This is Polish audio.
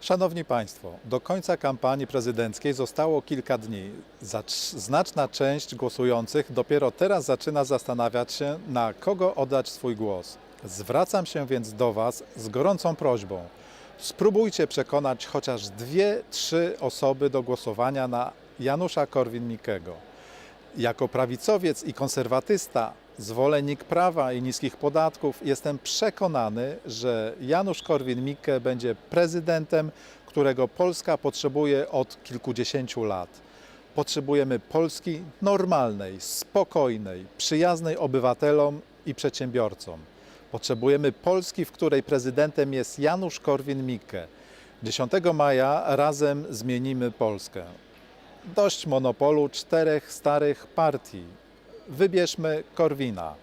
Szanowni Państwo, do końca kampanii prezydenckiej zostało kilka dni. Znaczna część głosujących dopiero teraz zaczyna zastanawiać się, na kogo oddać swój głos. Zwracam się więc do Was z gorącą prośbą. Spróbujcie przekonać chociaż dwie, trzy osoby do głosowania na Janusza Korwin-Mikkego. Jako prawicowiec i konserwatysta, zwolennik prawa i niskich podatków, jestem przekonany, że Janusz Korwin-Mikke będzie prezydentem, którego Polska potrzebuje od kilkudziesięciu lat. Potrzebujemy Polski normalnej, spokojnej, przyjaznej obywatelom i przedsiębiorcom. Potrzebujemy Polski, w której prezydentem jest Janusz Korwin-Mikke. 10 maja razem zmienimy Polskę. Dość monopolu czterech starych partii. Wybierzmy Korwina.